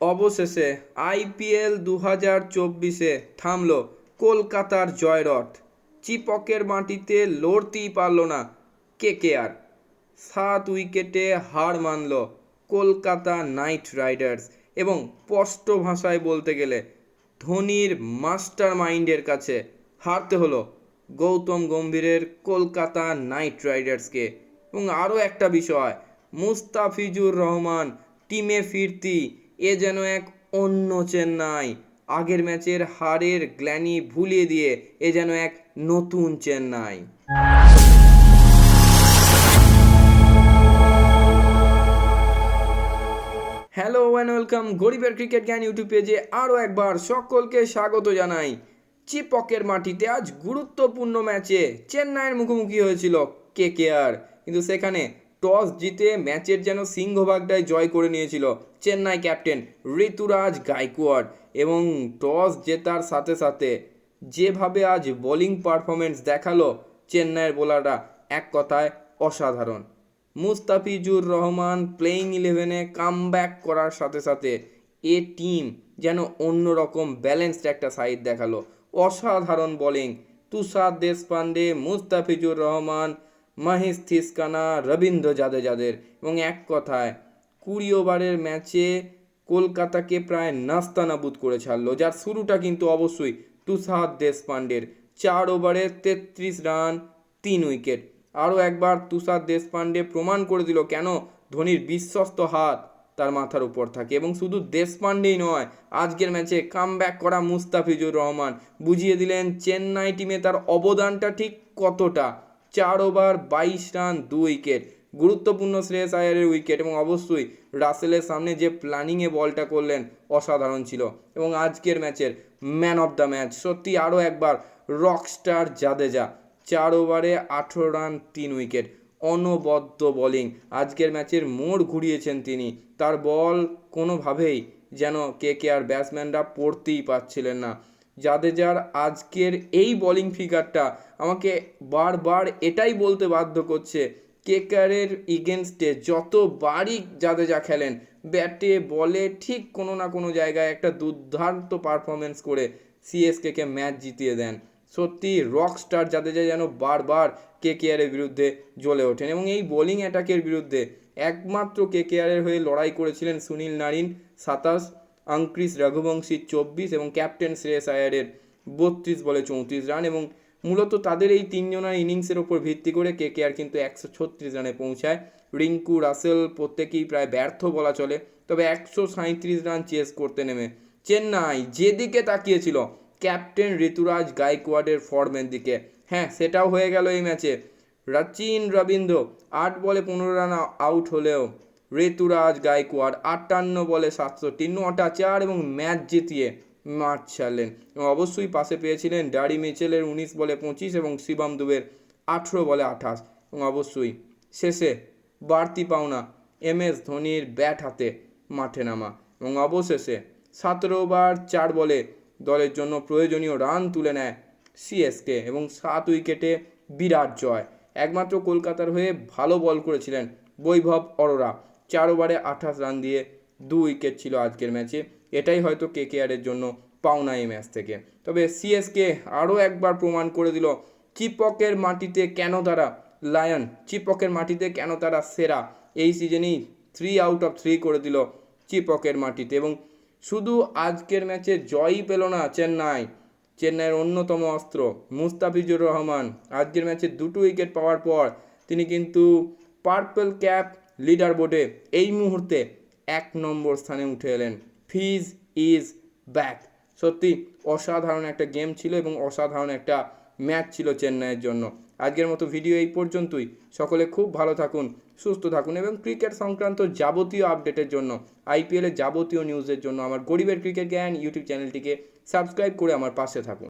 অবশেষে আইপিএল দু হাজার চব্বিশে থামল কলকাতার জয়রথ। চিপকের মাটিতে লড়তেই পারল না কেকেআর। সাত উইকেটে হার মানল কলকাতা নাইট রাইডার্স এবং স্পষ্ট ভাষায় বলতে গেলে ধোনির মাস্টার মাইন্ডের কাছে হারতে হলো গৌতম গম্ভীরের কলকাতা নাইট রাইডার্সকে। এবং আরও একটা বিষয়, মুস্তাফিজুর রহমান টিমে ফিরতি এ যেন এক অন্য চেন্নাই। আগের ম্যাচের হারের গ্ল্যানি ভুলিয়ে দিয়ে এ যেন এক নতুন চেন্নাই। হ্যালো অ্যান্ড ওয়েলকাম গরিবের ক্রিকেট জ্ঞান ইউটিউব পেজে আরও একবার সকলকে স্বাগত জানাই। চিপকের মাটিতে আজ গুরুত্বপূর্ণ ম্যাচে চেন্নাইয়ের মুখোমুখি হয়েছিল কে কে আর। কিন্তু সেখানে টস জিতে ম্যাচের যেন সিংহভাগটাই জয় করে নিয়েছিল চেন্নাই ক্যাপ্টেন ঋতুরাজ গাইকোয়াড়। এবং টস জেতার সাথে সাথে যেভাবে আজ বোলিং পারফরমেন্স দেখাল চেন্নাইয়ের বোলাররা, এক কথায় অসাধারণ। মুস্তাফিজুর রহমান প্লেইং ইলেভেনে কাম করার সাথে সাথে এ টিম যেন অন্যরকম ব্যালেন্সড একটা সাইড দেখাল। অসাধারণ বোলিং তুষার দেশপান্ডে মুস্তাফিজুর রহমান মহেশ থিসকানা, রবীন্দ্র জাদেজাদের এবং এক কথায়, কুড়ি ওভারের ম্যাচে কলকাতাকে প্রায় নাস্তানাবুদ করে ছাড়লো, যার শুরুটা কিন্তু অবশ্যই তুষার দেশপান্ডের চার ওভারে তেত্রিশ রান, তিন উইকেট। আরও একবার তুষার দেশপান্ডে প্রমাণ করে দিল কেন ধোনির বিশ্বস্ত হাত তার মাথার উপর থাকে। এবং শুধু দেশপান্ডেই নয়, আজকের ম্যাচে কাম ব্যাক করা মুস্তাফিজুর রহমান বুঝিয়ে দিলেন, চেন্নাই টিমে তার অবদানটা ঠিক কতটা? চার ওভার, বাইশ রান দু উইকেট। গুরুত্বপূর্ণ শ্রেয়স আয়ারের উইকেট এবং অবশ্যই রাসেলের সামনে যে প্ল্যানিংয়ে বলটা করলেন অসাধারণ ছিল। এবং আজকের ম্যাচের ম্যান অফ দ্য ম্যাচ, সত্যি আরও একবার রকস্টার জাদেজা। চার ওভারে আঠেরো রান, তিন উইকেট। অনবদ্য বোলিং। আজকের ম্যাচের মোড় ঘুরিয়েছেন তিনি। তার বল কোনোভাবেই যেন কে কে আর ব্যাটসম্যানরা পড়তেই পারছিলেন না। জাদেজার আজকের এই বোলিং ফিগারটা আমাকে বারবার এটাই বলতে বাধ্য করছে, কেকারের ইগেনস্টে যতবারই জাদেজা খেলেন ব্যাটে বলে ঠিক কোনো না কোনো জায়গায় একটা দুর্দান্ত পারফরমেন্স করে সিএসকেকে ম্যাচ জিতিয়ে দেন। সত্যি রক স্টার জাদেজা যেন বারবার কে কেয়ারের বিরুদ্ধে জ্বলে ওঠেন এবং এই বোলিং অ্যাটাকের বিরুদ্ধে একমাত্র কে কেয়ারের হয়ে লড়াই করেছিলেন সুনীল নারিন, সাতাশ। অঙ্ক্রিস রঘুবংশী চব্বিশ এবং ক্যাপ্টেন শ্রেয়স আয়ারের বত্রিশ বলে চৌত্রিশ রান এবং মূলত তাদের এই তিনজনের ইনিংসের ওপর ভিত্তি করে কে কে আর কিন্তু একশো ছত্রিশ রানে পৌঁছায়। রিঙ্কু, রাসেল প্রত্যেকেই প্রায় ব্যর্থ বলা চলে, তবে একশো সাঁত্রিশ রান চেস করতে নেমে। চেন্নাই যেদিকে তাকিয়েছিল, ক্যাপ্টেন ঋতুরাজ গাইকোয়াডের ফর্মের দিকে। হ্যাঁ সেটাও হয়ে গেল এই ম্যাচে। রাচিন রবীন্দ্র আট বলে পনেরো রান আউট হলেও ঋতুরাজ গাইকোয়াড আটান্ন বলে সাতষট্টি, নটা চার এবং ম্যাচ জিতিয়ে মাঠ ছাড়লেন। এবং অবশ্যই পাশে পেয়েছিলেন ডারি মিচেলের উনিশ বলে পঁচিশ এবং শিবম দুবের আঠেরো বলে আঠাশ। এবং অবশ্যই শেষে বাড়তি পাওনা এম এস ধোনির ব্যাট হাতে মাঠে নামা। এবং অবশেষে সতেরো ওভার চার বলে দলের জন্য প্রয়োজনীয় রান তুলে নেয় সিএসকে এবং সাত উইকেটে বিরাট জয়। একমাত্র কলকাতার হয়ে ভালো বল করেছিলেন বৈভব অরোরা। চার ওভারে আঠাশ রান দিয়ে দু উইকেট ছিল আজকের ম্যাচে। এটাই হয়তো কে কেআরের জন্য পাওনা এই ম্যাচ থেকে। তবে সিএসকে আরও একবার প্রমাণ করে দিল, চিপকের মাটিতে কেন তারা লায়ন, চিপকের মাটিতে কেন তারা সেরা? এই সিজনেই থ্রি আউট অফ থ্রি করে দিল চিপকের মাটিতে এবং শুধু আজকের ম্যাচে জয়ই পেল না চেন্নাই। চেন্নাইয়ের অন্যতম অস্ত্র মুস্তাফিজুর রহমান। আজকের ম্যাচে দুটো উইকেট পাওয়ার পর তিনি কিন্তু পার্পল ক্যাপ লিডার বোর্ডে এই মুহূর্তে এক নম্বর স্থানে উঠে এলেন। ফিজ ইজ ব্যাক সত্যি অসাধারণ একটা গেম ছিল এবং অসাধারণ একটা ম্যাচ ছিল চেন্নাইয়ের জন্য। আজকের মতো ভিডিও এই পর্যন্তই। সকলে খুব ভালো থাকুন, সুস্থ থাকুন এবং ক্রিকেট সংক্রান্ত যাবতীয় আপডেটের জন্য আইপিএলের যাবতীয় নিউজের জন্য আমার গরিবের ক্রিকেট জ্ঞান ইউটিউব চ্যানেলটিকে সাবস্ক্রাইব করে আমার পাশে থাকুন।